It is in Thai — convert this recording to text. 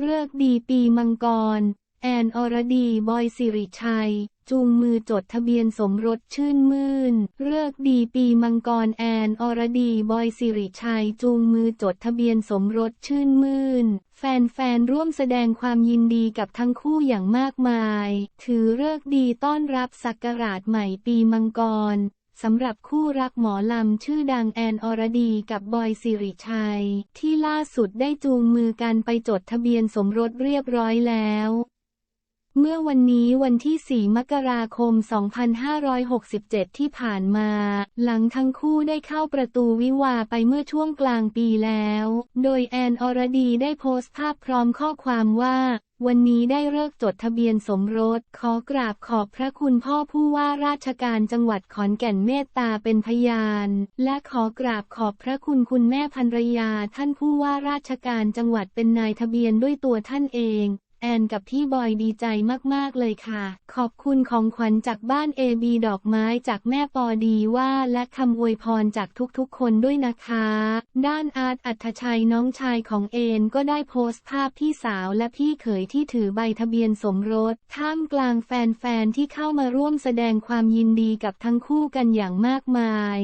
เลิกดีปีมังกร แอนอรดีบอยสิริชัย จูงมือจดทะเบียนสมรสชื่นมื่นเลิกดีปีมังกรแอนอรดีบอยสิริชัย จูงมือจดทะเบียนสมรสชื่นมื่นแฟนๆร่วมแสดงความยินดีกับทั้งคู่อย่างมากมาย ถือเลิกดีต้อนรับศักราชใหม่ปีมังกร สำหรับคู่รักหมอลำชื่อดังแอนอรดีกับบอยสิริชัย ที่ล่าสุดได้จูงมือกันไปจดทะเบียนสมรสเรียบร้อยแล้ว เมื่อวันนี้วันที่ 4 มกราคม 2567 ที่ผ่านมา หลังทั้งคู่ได้เข้าประตูวิวาไปเมื่อช่วงกลางปีแล้ว โดยแอนอรดีได้โพสต์ภาพพร้อมข้อความว่า วันนี้ได้เลิกจดทะเบียนสมรส ขอกราบขอบพระคุณพ่อผู้ว่าราชการจังหวัดขอนแก่นเมตตาเป็นพยาน และขอกราบขอบพระคุณคุณแม่ภรรยาท่านผู้ว่าราชการจังหวัดเป็นนายทะเบียนด้วยตัวท่านเอง แอนกับพี่บอยดีใจมากๆเลยค่ะ ขอบคุณของขวัญจากบ้านเอบีดอกไม้จากแม่ปอดีว่าและคำอวยพรจากทุกๆคนด้วยนะคะ ด้านอาร์ตอัธชัยน้องชายของเอนก็ได้โพสต์ภาพพี่สาวและพี่เขยที่ถือใบทะเบียนสมรส ท่ามกลางแฟนๆที่เข้ามาร่วมแสดงความยินดีกับทั้งคู่กันอย่างมากมาย